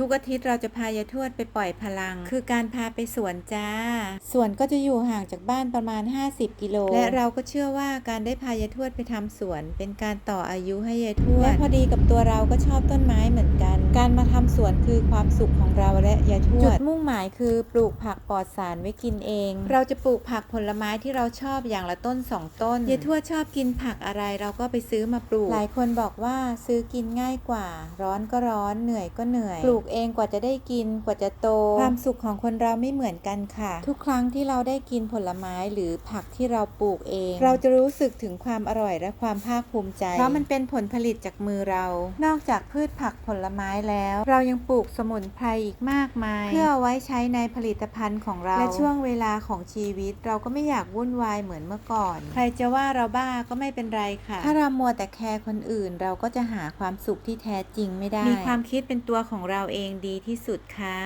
ทุกอาทิตย์เราจะพายายทวดไปปล่อยพลัง คือการพาไปสวนจ้า สวนก็จะอยู่ห่างจากบ้านประมาณ 50 กิโล และเราก็เชื่อว่าการได้พายายทวดไปทำสวน เป็นการต่ออายุให้ยายทวด และพอดีกับตัวเราก็ชอบต้นไม้เหมือน กันการมาทำสวนคือความสุขของเราและยายทวด จุดมุ่งหมายคือปลูกผักปลอดสารไว้กินเอง เราจะปลูกผักผลไม้ที่เราชอบอย่างละต้นสองต้นยายทวดชอบกินผักอะไรเราก็ไปซื้อมาปลูก หลายคนบอกว่าซื้อกินง่ายกว่า ร้อนก็ร้อนเหนื่อยก็เหนื่อย ปลูกเองกว่าจะได้กินกว่าจะโต ความสุขของคนเราไม่เหมือนกันค่ะ ทุกครั้งที่เราได้กินผลไม้หรือผักที่เราปลูกเอง เราจะรู้สึกถึงความอร่อยและความภาคภูมิใจ เพราะมันเป็นผลผลิตจากมือเรา นอกจากพืชผักผลไม้แล้ว เรายังปลูกสมุนไพรอีกมากมาย เพื่อเอาไว้ใช้ในผลิตภัณฑ์ของเรา และช่วงเวลาของชีวิต เราก็ไม่อยากวุ่นวายเหมือนเมื่อก่อน ใครจะว่าเราบ้าก็ไม่เป็นไรค่ะ ถ้าเรามัวแต่แคร์คนอื่น เราก็จะหาความสุขที่แท้จริงไม่ได้ มีความคิดเป็นตัวของเราเองดีที่สุดค่ะ